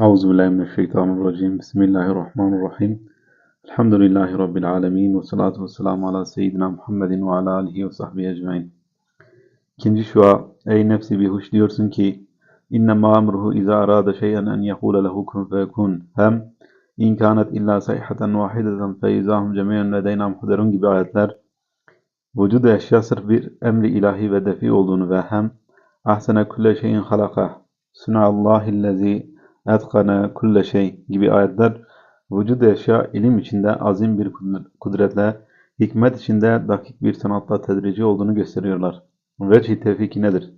Euzu billahi mineşşeytanirracim. Bismillahirrahmanirrahim. Elhamdülillahi rabbil alamin ve salatu vesselamu ala seyyidina Muhammedin ve ala alihi ve sahbihi ecmaîn. İkinci şua, ey nefsi bir huş diyorsun ki İnnemâ emruhu izâ arâde şey'en en yekûle lehu kun feyekûn. Hem in kânet illâ sayhaten vahideten feyizâhum cemî'en ledeynâ muhderun gibi ayetler vücud eşya sırf bir emri ilahi ve defi olduğunu ve hem ahsene kulle şeyin halakah sunallâhillezî etkane kulle şey gibi ayetler vücud eşya ilim içinde azim bir kudretle, hikmet içinde dakik bir sanatla tedrici olduğunu gösteriyorlar. Vecih tevfiki nedir?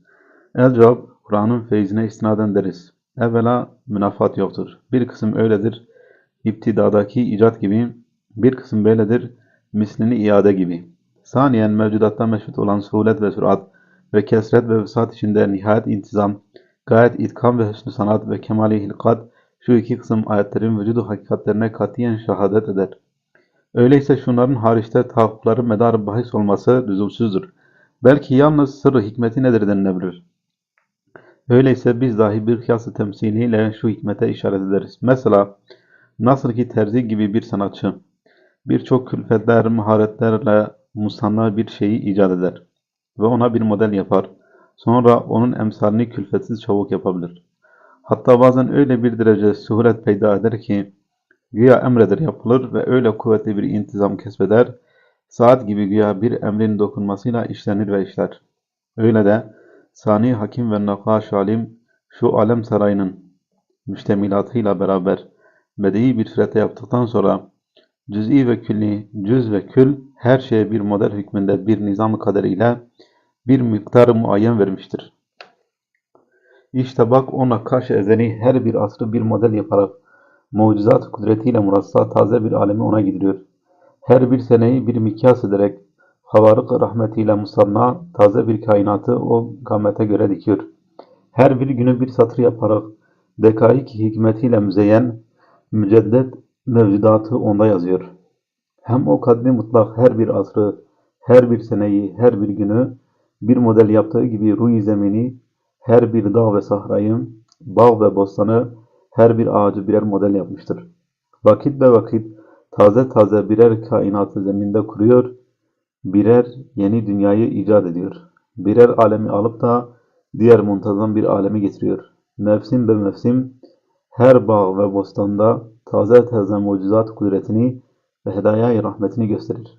El cevap, Kur'an'ın feyzine istinaden deriz. Evvela münafat yoktur. Bir kısım öyledir, iptidadaki icat gibi, bir kısım böyledir, mislini iade gibi. Saniyen mevcudatta meşhut olan suhulet ve sürat ve kesret ve vüsat içinde nihayet intizam, gayet itkam ve hüsnü sanat ve kemali hilkat şu iki kısım ayetlerin vücudu hakikatlerine katiyen şehadet eder. Öyleyse şunların hariçte tahakkukları medar bahis olması lüzumsuzdur. Belki yalnız sırrı hikmeti nedir denilebilir. Öyleyse biz dahi bir kıyası temsiliyle şu hikmete işaret ederiz. Mesela nasıl ki terzi gibi bir sanatçı birçok külfetler, maharetlerle musanna bir şeyi icat eder ve ona bir model yapar. Sonra onun emsalini külfetsiz çabuk yapabilir. Hatta bazen öyle bir derece suhulet peyda eder ki güya emreder yapılır ve öyle kuvvetli bir intizam kesbeder, saat gibi güya bir emrin dokunmasıyla işlenir ve işler. Öyle de Sani Hakim ve Nakaş Alim şu alem sarayının müştemilatıyla beraber bedeyi bir surete yaptıktan sonra cüz'i ve külli, cüz ve kül her şeye bir model hükmünde bir nizam kaderiyle bir miktar muayyen vermiştir. İşte bak ona karşı ezeli her bir asrı bir model yaparak mucizat kudretiyle murassa taze bir alemi ona gidiriyor. Her bir seneyi bir mikyas ederek havarık rahmetiyle musanna taze bir kainatı o gamete göre dikiyor. Her bir günü bir satır yaparak dekaik hikmetiyle müzeyyen müceddet mevcudatı onda yazıyor. Hem o kadri mutlak her bir asrı, her bir seneyi, her bir günü bir model yaptığı gibi ruh zemini, her bir dağ ve sahrayı, bağ ve bostanı, her bir ağacı birer model yapmıştır. Vakit be vakit taze taze birer kainatı zeminde kuruyor, birer yeni dünyayı icat ediyor. Birer alemi alıp da diğer muntazam bir alemi getiriyor. Mevsim be mevsim her bağ ve bostanda taze taze mucizat kudretini ve hedaya rahmetini gösterir.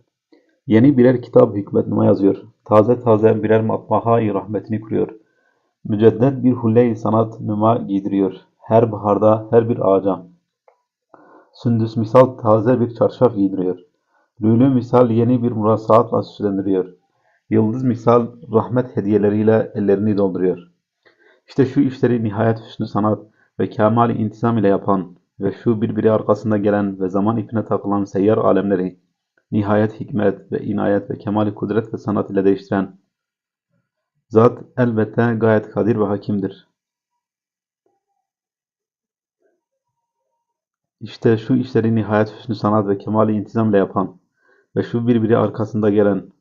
Yeni birer kitap hikmetnuma yazıyor. Taze taze birer matbaha rahmetini kuruyor. Müceddet bir hulle sanat nüma giydiriyor. Her baharda her bir ağaca. Sündüs misal taze bir çarşaf giydiriyor. Lülü misal yeni bir murasaatla süslendiriyor. Yıldız misal rahmet hediyeleriyle ellerini dolduruyor. İşte şu işleri nihayet hüsnü sanat ve kemali intizam ile yapan ve şu birbiri arkasında gelen ve zaman ipine takılan seyyar alemleri nihayet hikmet ve inayet ve kemali kudret ve sanat ile değiştiren zat elbette gayet kadir ve hakimdir. İşte şu işleri nihayet hüsnü sanat ve kemali intizam ile yapan ve şu birbiri arkasında gelen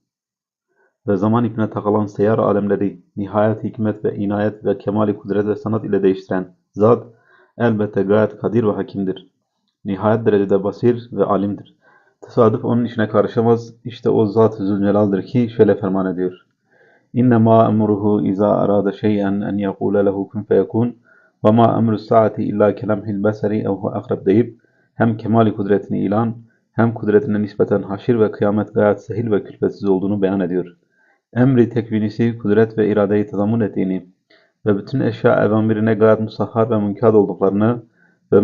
ve zaman ipine takılan seyyar alemleri nihayet hikmet ve inayet ve kemali kudret ve sanat ile değiştiren zat elbette gayet kadir ve hakimdir. Nihayet derecede basir ve alimdir. Tesadüf onun işine karışamaz. İşte o Zat-ı Zülcelal'dir ki şöyle ferman ediyor. İnnemâ emruhu izâ arâde şey'en en yekûle lehu kun feyekûn ve mâ emrü saati illâ kelemhil beseri evhu akrab deyip hem kemali kudretini ilan hem kudretine nispeten haşir ve kıyamet gayet sehil ve külfetsiz olduğunu beyan ediyor. Emri tekvinisi kudret ve iradeyi tazammun ettiğini ve bütün eşya evamirine gayet musahhar ve münkat olduklarını ve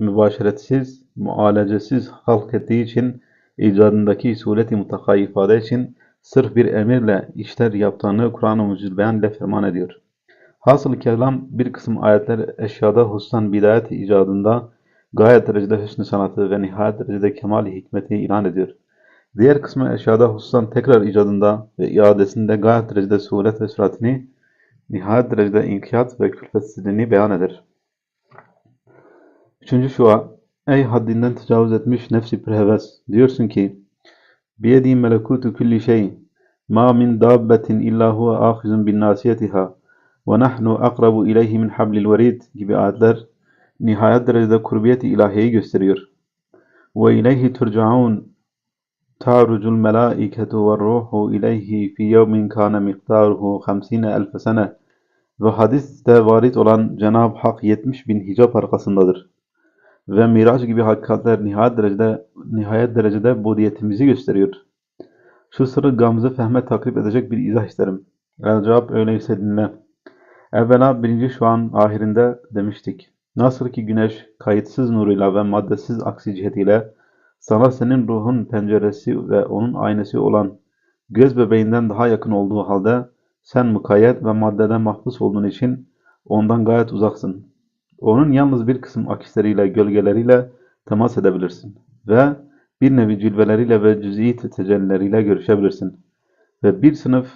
mübaşeretsiz, mualecesiz halk ettiği için icadındaki sureti mutlaka ifade için sırf bir emirle işler yaptığını Kur'an-ı Mucizül Beyan ile ferman ediyor. Hasıl kelam bir kısım ayetler eşyada hususan bidayet icadında gayet derecede hüsnü sanatı ve nihayet derecede kemali hikmeti ilan ediyor. Diğer kısmı eşyada hususan tekrar icadında ve iadesinde gayet derecede suret ve süratini, nihayet derecede inkiyat ve külfetsizliğini beyan eder. Üçüncü şua, ey haddinden tecavüz etmiş nefsi perheves, diyorsun ki, biyedi melekutu kulli şey, ma min dabbetin illa huve ahizun bin nasiyetiha ve nahnu akrabu ileyhi min hablil verid gibi ayetler, nihayet derecede kurbiyet-i ilahiyeyi gösteriyor. Ve ileyhi turcaun ta'rucul melâiketu ve ruhu ileyhi fi yevmin kâne miktaruhu 50 elfe sene ve hadiste varit olan Cenab-ı Hak 70 bin hicap arkasındadır. Ve Miraç gibi hakikatler nihayet derecede, nihayet derecede budiyetimizi gösteriyor. Şu sırrı gamzı fehme takrip edecek bir izah isterim. El cevap öyleyse dinle. Evvela birinci şu an ahirinde demiştik. Nasıl ki güneş kayıtsız nuruyla ve maddesiz aksi cihetiyle sana senin ruhun penceresi ve onun aynası olan göz bebeğinden daha yakın olduğu halde sen mukayyet ve maddeden mahpus olduğun için ondan gayet uzaksın. Onun yalnız bir kısım akisleriyle, gölgeleriyle temas edebilirsin ve bir nevi cilveleriyle ve cüz'i tecellileriyle görüşebilirsin. Ve bir sınıf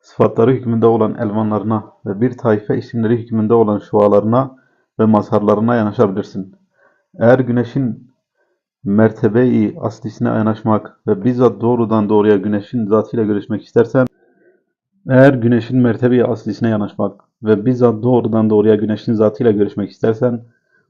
sıfatları hükmünde olan elvanlarına ve bir taife isimleri hükmünde olan şualarına ve mazharlarına yanaşabilirsin. Eğer güneşin mertebeyi aslisine yanaşmak ve bizzat doğrudan doğruya güneşin zatıyla görüşmek istersen, eğer güneşin mertebeyi aslisine yanaşmak ve bizzat doğrudan doğruya güneşin zatıyla görüşmek istersen,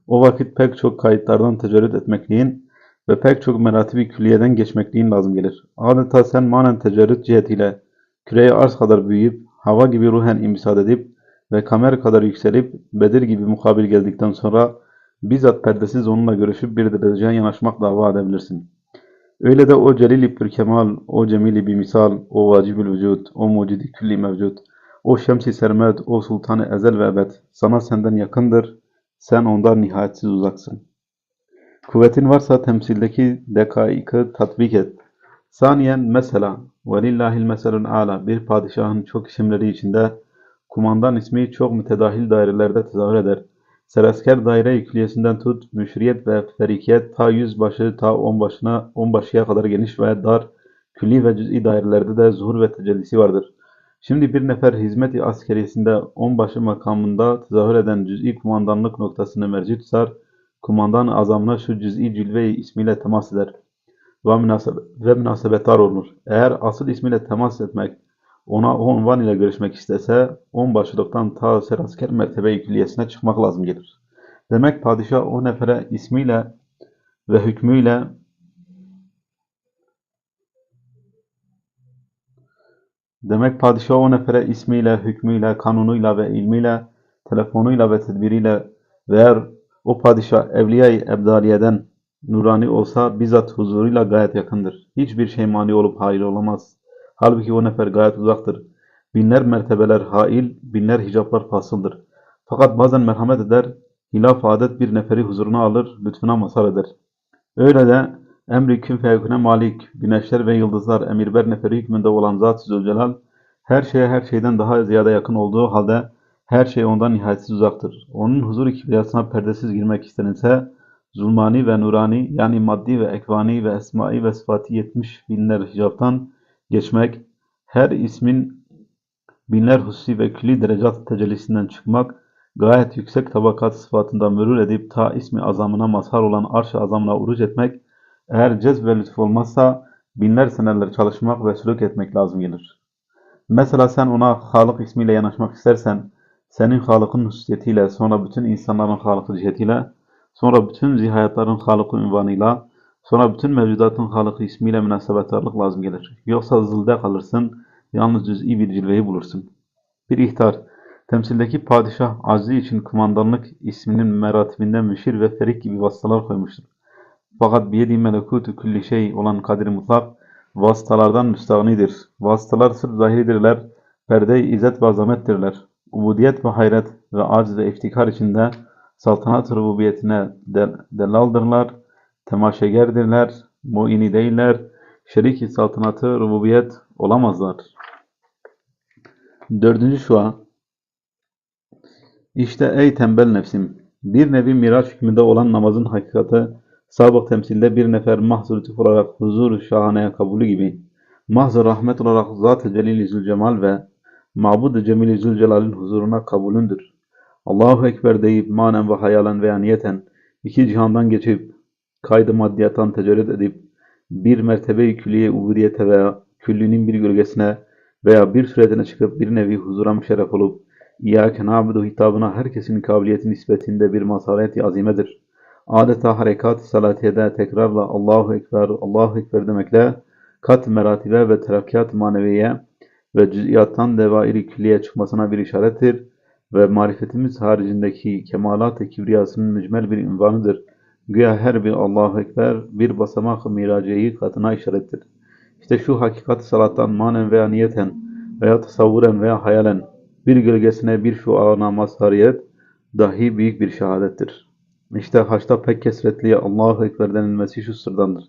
o vakit pek çok kayıtlardan tecerrüt etmekliğin ve pek çok meratibi külliyeden geçmekliğin lazım gelir. Adeta sen manen tecerrüt cihetiyle küreye arz kadar büyüyüp, hava gibi ruhen imsad edip ve kamer kadar yükselip, Bedir gibi mukabil geldikten sonra bizzat perdesiz onunla görüşüp bir dereceye yanaşmak dava edebilirsin. Öyle de o celil-i kemal, o cemil-i bir misal, o vacibül vücud, o mucidi külli mevcud, o şems-i sermet, o sultanı ezel ve ebed sana senden yakındır, sen ondan nihayetsiz uzaksın. Kuvvetin varsa temsildeki dekaikı tatbik et. Saniyen mesela velillahil meselun ala bir padişahın çok isimleri içinde kumandan ismi çok mütedahil dairelerde tezahür eder. Serasker daire yükliyesinden tut, müşriyet ve ferikiyet ta yüzbaşı ta onbaşına, onbaşıya kadar geniş ve dar, külli ve cüz'i dairelerde de zuhur ve tecellisi vardır. Şimdi bir nefer hizmet-i askeriyesinde onbaşı makamında tezahür eden cüz'i kumandanlık noktasını merci tutar, kumandan azamına şu cüz'i cilve ismiyle temas eder ve, münasebe, ve münasebettar olur. Eğer asıl ismiyle temas etmek, ona o unvan ile görüşmek istese, onbaşılıktan ta serasker mertebe külliyesine çıkmak lazım gelir. Demek padişah o nefere ismiyle ve hükmüyle Demek padişah o nefere ismiyle, hükmüyle, kanunuyla ve ilmiyle, telefonuyla ve tedbiriyle ve eğer o padişah evliya-i ebdaliyeden nurani olsa bizzat huzuruyla gayet yakındır. Hiçbir şey mani olup hail olamaz. Halbuki o nefer gayet uzaktır. Binler mertebeler hail, binler hicaplar fasıldır. Fakat bazen merhamet eder, hilaf adet bir neferi huzuruna alır, lütfuna mazhar eder. Öyle de emri kün fevkine malik, güneşler ve yıldızlar emirber neferi hükmünde olan Zat-ı Zülcelal, her şeye her şeyden daha ziyade yakın olduğu halde her şey ondan nihayetsiz uzaktır. Onun huzur-i kibriyasına perdesiz girmek istenilse, zulmani ve nurani yani maddi ve ekvani ve esmai ve sıfatı 70 binler hicaptan geçmek, her ismin binler hususi ve külli derecat tecellisinden çıkmak, gayet yüksek tabakat sıfatından mürür edip ta ismi azamına mazhar olan arş-ı azamına uruç etmek, eğer cezb ve lütuf olmazsa binler seneler çalışmak ve sülük etmek lazım gelir. Mesela sen ona Halık ismiyle yanaşmak istersen, senin Halık'ın hususiyetiyle, sonra bütün insanların Halık'ı cihetiyle, sonra bütün zihayatların Halık'ı ünvanıyla, sonra bütün mevcudatın Halık'ı ismiyle münasebettarlık lazım gelir. Yoksa zılda kalırsın, yalnız cüz'i bir cilveyi bulursun. Bir ihtar, temsildeki padişah azzi için kumandanlık isminin meratibinden müşir ve ferik gibi vasıtalar koymuştur. Fakat biyedi melekutu külli şey olan kadir mutlak, vasıtalardan müstağnidir. Vasıtalar sırf zahiridirler, perde-i izzet ve azamettirler. Ubudiyet ve hayret ve aciz ve iftikar içinde saltanat rububiyetine del delaldırlar, temaşegerdirler, muini değiller, şerik-i saltanatı rububiyet olamazlar. Dördüncü şua, İşte ey tembel nefsim, bir nevi miraç hükmünde olan namazın hakikati, sabık temsilde bir nefer mahzur lütuf olarak huzur şahaneye kabulü gibi, mahzur rahmet olarak Zat-ı Celil-i Zülcemal ve Mabud-ı Cemil-i Zülcelal'in huzuruna kabulündür. Allahu Ekber deyip manen ve hayalen veya niyeten iki cihandan geçip kaydı maddiyattan tecerrüt edip bir mertebe-i külliye ubudiyete veya küllünün bir gölgesine veya bir suretine çıkıp bir nevi huzura müşerref olup İyyâke na'budu hitabına herkesin kabiliyeti nispetinde bir mazhareti azimedir. Adeta harekat-ı salatiyede tekrarla Allahu Ekber, Allahu Ekber demekle kat meratibe ve terakkiat maneviye ve cüz'iyattan devairi külliye çıkmasına bir işarettir ve marifetimiz haricindeki kemalat-ı kibriyasının mücmel bir ünvanıdır. Güya her bir Allahu Ekber bir basamak miraciyeyi katına işarettir. İşte şu hakikat salattan manen veya niyeten veya tasavvuren veya hayalen bir gölgesine bir şuana mazhariyet dahi büyük bir şehadettir. İşte haçta pek kesretliye Allahu Ekber denilmesi şu sırdandır.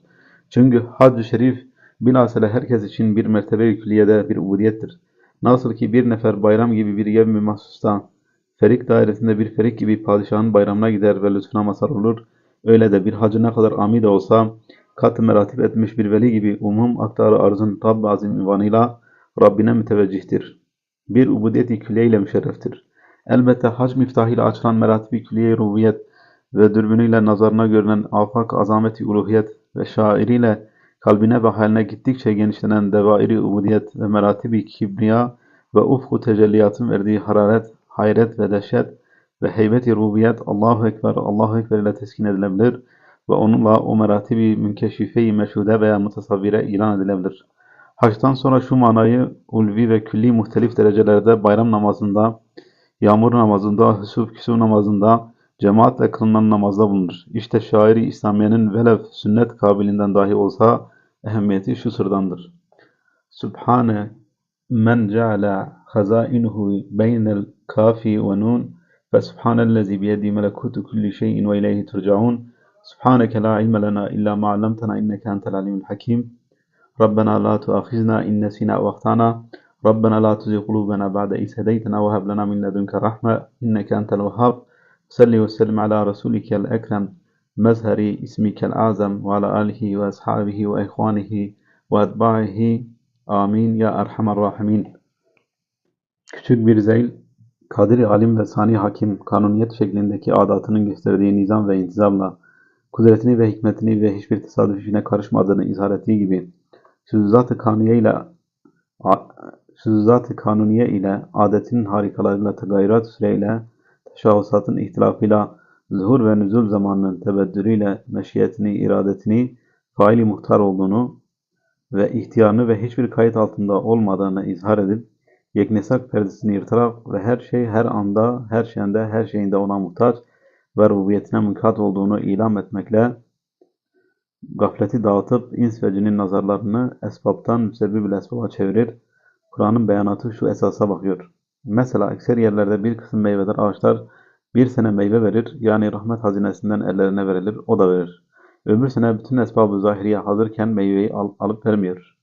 Çünkü hac-ı şerif bilhasele herkes için bir mertebe külliyede bir ubudiyettir. Nasıl ki bir nefer bayram gibi bir yevmi mahsusta ferik dairesinde bir ferik gibi padişahın bayramına gider ve lütfuna mazhar olur. Öyle de bir hacı ne kadar ami de olsa kat-ı meratip etmiş bir veli gibi umum aktarı arzın tab azim ünvanıyla Rabbine müteveccihtir. Bir ubudiyet-i külliye ile müşerreftir. Elbette hac miftahıyla açılan meratibi külliye rububiyet ve dürbünüyle nazarına görünen afak azameti uluhiyet ve şairiyle kalbine ve haline gittikçe genişlenen devairi ubudiyet ve meratibi kibriya ve ufku tecelliyatın verdiği hararet, hayret ve dehşet ve heybeti rububiyet Allahu Ekber, Allahu Ekber ile teskin edilebilir ve onunla o meratibi münkeşife-i meşhude veya mutasavvire ilan edilebilir. Haçtan sonra şu manayı ulvi ve külli muhtelif derecelerde bayram namazında, yağmur namazında, hüsuf küsuf namazında, Cemaatle kılınan namazda bulunur. İşte şairi İslamiye'nin velev sünnet kabilinden dahi olsa ehemmiyeti şu sırdandır. Sübhane men ceala hazainuhu beynel kafi ve nun fesubhanellezi biyedi melekutu kulli şeyin ve ileyhi turcaun. Subhaneke la ilme lena illa ma allamtana inneke entel alimul hakim. Rabbena la tuakhizna in nesina ve ahtana Rabbena la tuzi kulubena ba'de is hedeytena ve heblena min ledunke rahme inneke entel vehhab. Salli ve sellem ala Resulikel ekrem mezheri ismikel azam ve ala alihi ve ashabihi ve ihvanihi ve etbaihi amin ya erhamer rahimin. Küçük bir zeyl, Kadir alim ve sani hakim kanuniyet şeklindeki adatının gösterdiği nizam ve intizamla kudretini ve hikmetini ve hiçbir tesadüfüne karışmadığını izhar ettiği gibi sözüzat-ı kanuniye ile sözüzat-ı kanuniye ile adetin harikalarıyla tagayrat süreyle teşahhusatın ihtilafıyla zuhur ve nüzul zamanının tebeddürüyle meşiyetini, iradetini faili muhtar olduğunu ve ihtiyarını ve hiçbir kayıt altında olmadığını izhar edip yeknesak perdesini yırtarak ve her şey her anda, her şeyinde, her şeyinde ona muhtaç ve rububiyetine münkat olduğunu ilan etmekle gafleti dağıtıp ins ve cinin nazarlarını esbaptan müsebbibül esbaba çevirir. Kur'an'ın beyanatı şu esasa bakıyor. Mesela ekser yerlerde bir kısım meyveler, ağaçlar bir sene meyve verir, yani rahmet hazinesinden ellerine verilir, o da verir. Öbür sene bütün esbab-ı zahiriye hazırken meyveyi al, alıp vermiyor.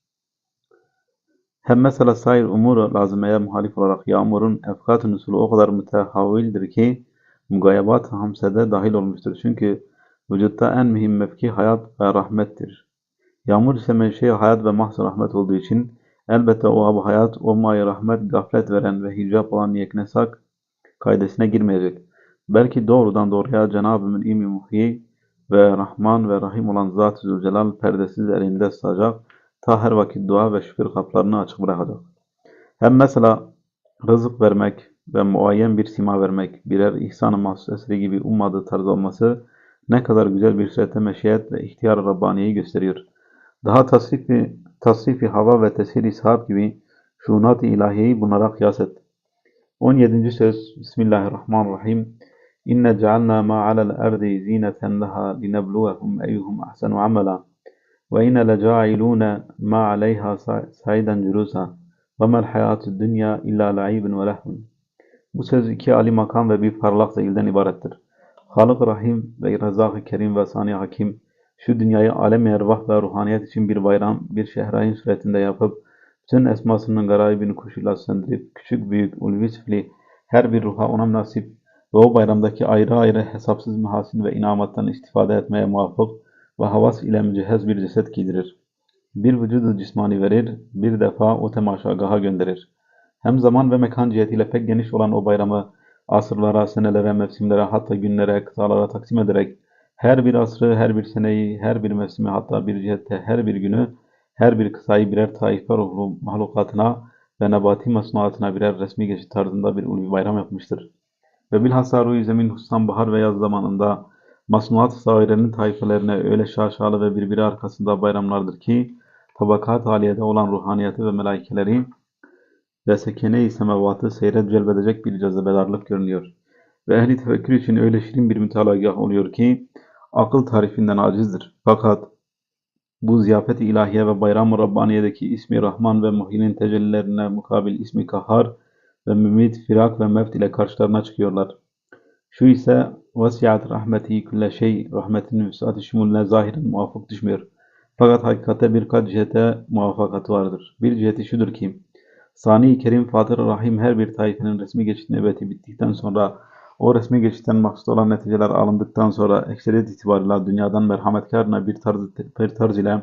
Hem mesela sair umuru lazımeye muhalif olarak yağmurun efkat-ı nüsulu o kadar mütehavvildir ki mugayebat hamsede dahil olmuştur. Çünkü vücutta en mühim mevki hayat ve rahmettir. Yağmur ise menşei hayat ve mahz rahmet olduğu için elbette o abu hayat, o mayi rahmet gaflet veren ve hicap olan yeknesak kaidesine girmeyecek. Belki doğrudan doğruya Cenab-ı Mün'im-i Muhyi ve Rahman ve Rahim olan Zat-ı Zülcelal perdesiz elinde tutacak, ta her vakit dua ve şükür kaplarını açık bırakacak. Hem mesela rızık vermek ve muayyen bir sima vermek, birer ihsan-ı mahsus eseri gibi ummadığı tarz olması ne kadar güzel bir surette meşiyet ve ihtiyar Rabbaniye'yi gösteriyor. Daha tasrifi, tasrifi hava ve tesir-i sahab gibi şunat-ı ilahiyeyi bunlara kıyas et. 17. söz Bismillahirrahmanirrahim. İnne cealna ma alel erdi zineten leha linebluwehum eyyuhum ahsenu amela ve inne lecailune ma aleyha saiden culusa ve mel hayatü dünya illa la'ibun ve lehvun. Bu söz iki ali makam ve bir parlak zeyilden ibarettir. Halık Rahim ve Rezzak-ı Kerim ve Sani Hakim şu dünyayı alem ervah ve ruhaniyet için bir bayram, bir şehrayin suretinde yapıp bütün esmasının garayibini kuşuyla söndürüp küçük büyük ulvi sifli her bir ruha ona nasip ve o bayramdaki ayrı ayrı hesapsız mehasin ve inamattan istifade etmeye muvaffak ve havas ile mücehhez bir ceset giydirir. Bir vücudu cismani verir, bir defa o temaşagaha gönderir. Hem zaman ve mekan cihetiyle pek geniş olan o bayramı asırlara, senelere, mevsimlere, hatta günlere, kıtalara taksim ederek her bir asrı, her bir seneyi, her bir mevsimi hatta bir cihette her bir günü, her bir kısayı birer taife ruhlu mahlukatına ve nebati masnuatına birer resmi geçit tarzında bir ulvi bayram yapmıştır. Ve bilhassa ruh zemin hususan bahar ve yaz zamanında masnuat sairenin tayfelerine öyle şaşalı ve birbiri arkasında bayramlardır ki tabakat haliyede olan ruhaniyeti ve melaikeleri ve sekene-i semavatı seyret celbedecek bir cazibedarlık görünüyor. Ve ehli tefekkür için öyle şirin bir mütalagah oluyor ki akıl tarifinden acizdir. Fakat bu ziyafet-i ilahiye ve bayram-ı Rabbaniye'deki ismi Rahman ve Muhyinin tecellilerine mukabil ismi Kahhar ve Mümit, Firak ve Mevt ile karşılarına çıkıyorlar. Şu ise vasiyat rahmeti külle şey, rahmetinin vüsat-ı şumulüne zahiren muvafık düşmüyor. Fakat hakikate birkaç cihete muvaffakatı vardır. Bir ciheti şudur ki, Sani-i Kerim Fatır Rahim her bir taifenin resmi geçit nöbeti bittikten sonra o resmi geçitten maksud olan neticeler alındıktan sonra ekseriyet itibarıyla dünyadan merhametkarına bir tarz, bir tarz ile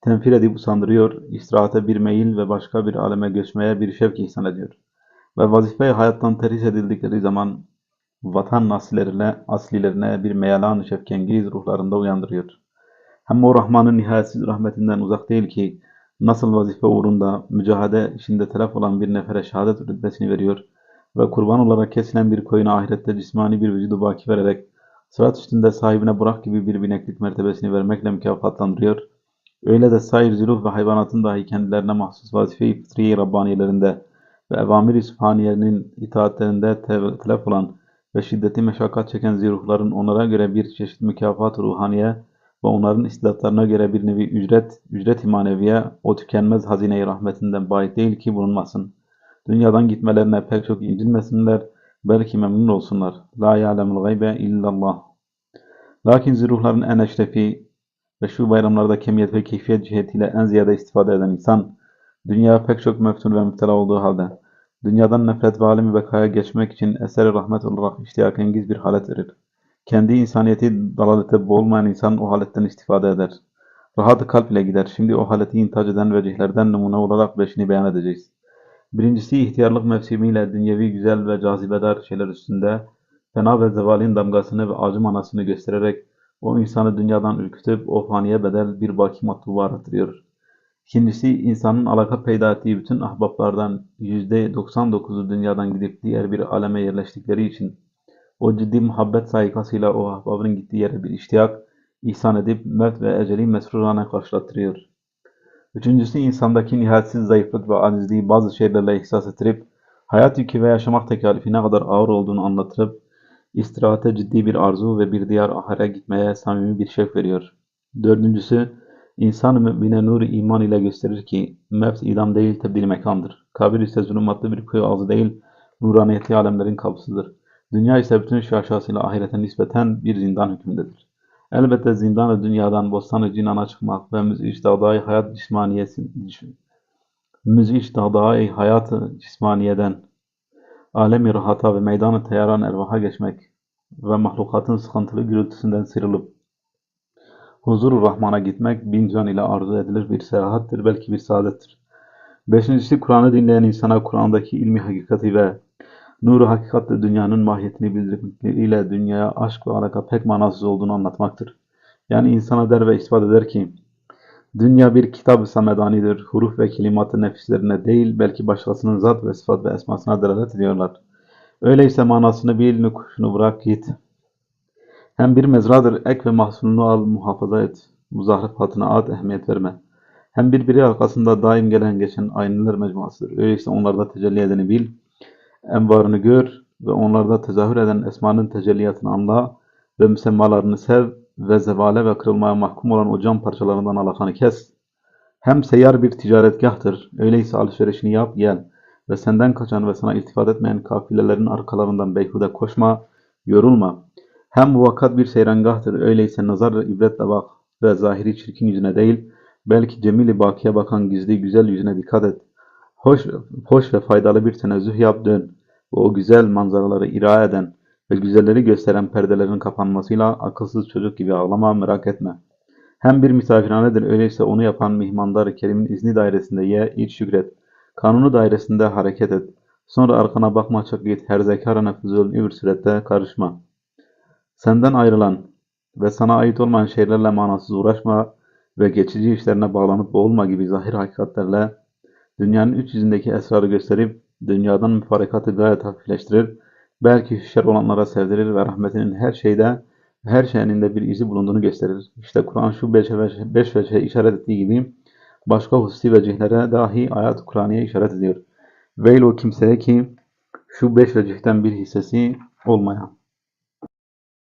tenfir edip usandırıyor, istirahate bir meyil ve başka bir aleme göçmeye bir şevk ihsan ediyor. Ve vazife hayattan terhis edildikleri zaman vatan naslilerine, aslilerine bir meyalan şefkengiz ruhlarında uyandırıyor. Hem o Rahman'ın nihayetsiz rahmetinden uzak değil ki, nasıl vazife uğrunda mücahede içinde telef olan bir nefere şehadet rütbesini veriyor ve kurban olarak kesilen bir koyuna ahirette cismani bir vücudu baki vererek sırat üstünde sahibine Burak gibi bir bineklik mertebesini vermekle mükafatlandırıyor. Öyle de sair züluf ve hayvanatın dahi kendilerine mahsus vazife-i fıtriye Rabbaniyelerinde ve evamir-i sübhaniyenin itaatlerinde telef olan ve şiddeti meşakkat çeken ziruhların onlara göre bir çeşit mükafat ruhaniye ve onların istidatlarına göre bir nevi ücret, ücret-i maneviye o tükenmez hazine-i rahmetinden bahit değil ki bulunmasın. Dünyadan gitmelerine pek çok incinmesinler, belki memnun olsunlar. La ya'lemul gaybe illallah. Lakin ziruhların en eşrefi ve şu bayramlarda kemiyet ve keyfiyet cihetiyle en ziyade istifade eden insan, dünya pek çok meftun ve müptela olduğu halde, dünyadan nefret ve alemi bekaya geçmek için eser rahmet olarak iştiyakengiz bir halet verir. Kendi insaniyeti dalalete boğulmayan insan o haletten istifade eder. Rahat kalp ile gider. Şimdi o haleti intac eden vecihlerden numune olarak beşini beyan edeceğiz. Birincisi ihtiyarlık mevsimiyle dünyevi güzel ve cazibedar şeyler üstünde fena ve zevalin damgasını ve acı manasını göstererek o insanı dünyadan ürkütüp o faniye bedel bir baki matlubu arattırıyor. İkincisi insanın alaka peyda ettiği bütün ahbaplardan %99'u dünyadan gidip diğer bir aleme yerleştikleri için o ciddi muhabbet sayikasıyla o ahbabın gittiği yere bir iştiyak ihsan edip mevt ve eceli mesrurane karşılattırıyor. Üçüncüsü insandaki nihayetsiz zayıflık ve acizliği bazı şeylerle ihsas ettirip hayat yükü ve yaşamak tekalifi ne kadar ağır olduğunu anlatırıp istirahate ciddi bir arzu ve bir diğer ahire gitmeye samimi bir şevk veriyor. Dördüncüsü insan mümine nur iman ile gösterir ki mevt idam değil tebdil mekandır. Kabir ise zulümatlı bir kuyu ağzı değil nuraniyeti alemlerin kapısıdır. Dünya ise bütün şu aşağısıyla ahirete nispeten bir zindan hükmündedir. Elbette zindan-ı dünyadan bostan-ı cinana çıkmak ve müziş dağdayı hayat cismaniyesi müziş dağdayı hayat cismaniyeden alemi rahata ve meydanı teyaran ervaha geçmek ve mahlukatın sıkıntılı gürültüsünden sıyrılıp huzur Rahman'a gitmek bin can ile arzu edilir bir seyahattir, belki bir saadettir. Beşincisi Kur'an'ı dinleyen insana Kur'an'daki ilmi hakikati ve nuru hakikatle dünyanın mahiyetini bildirmekleriyle dünyaya aşk ve alaka pek manasız olduğunu anlatmaktır. Yani insana der ve ispat eder ki, dünya bir kitab-ı samedanidir, huruf ve kelimat-ı nefislerine değil, belki başkasının zat ve sıfat ve esmasına delalet ediyorlar. Öyleyse manasını bil, nukuşunu bırak git. Hem bir mezradır, ek ve mahsulunu al, muhafaza et. Muzahrefatına ad, ehemmiyet verme. Hem birbiri arkasında daim gelen geçen ayneler mecmuasıdır. Öyleyse onlarda tecelli edeni bil, envarını gör ve onlarda tezahür eden esmanın tecelliyatını anla ve müsemmalarını sev ve zevale ve kırılmaya mahkum olan o cam parçalarından alakanı kes. Hem seyyar bir ticaretgahtır. Öyleyse alışverişini yap, gel ve senden kaçan ve sana iltifat etmeyen kafilelerin arkalarından beyhude koşma, yorulma. Hem bu vakat bir seyrangahtır. Öyleyse nazar ibretle bak ve zahiri çirkin yüzüne değil, belki cemili bakiye bakan gizli güzel yüzüne dikkat et. Hoş, hoş ve faydalı bir tenezzüh yap dön ve o güzel manzaraları ira eden ve güzelleri gösteren perdelerin kapanmasıyla akılsız çocuk gibi ağlama merak etme. Hem bir misafirhanedir öyleyse onu yapan mihmandar kerimin izni dairesinde ye, iç şükret. Kanunu dairesinde hareket et. Sonra arkana bakma çok git, her zekarına füzul bir surette karışma. Senden ayrılan ve sana ait olmayan şeylerle manasız uğraşma ve geçici işlerine bağlanıp boğulma gibi zahir hakikatlerle dünyanın üç yüzündeki esrarı gösterip dünyadan müfarekatı gayet hafifleştirir. Belki şer olanlara sevdirir ve rahmetinin her şeyde her şeyinde bir izi bulunduğunu gösterir. İşte Kur'an şu beş, beş vecihe işaret ettiği gibi başka hususi vecihlere dahi ayet-i Kur'an'ya işaret ediyor. Veil o kimseye ki şu beş vecihten bir hissesi olmaya.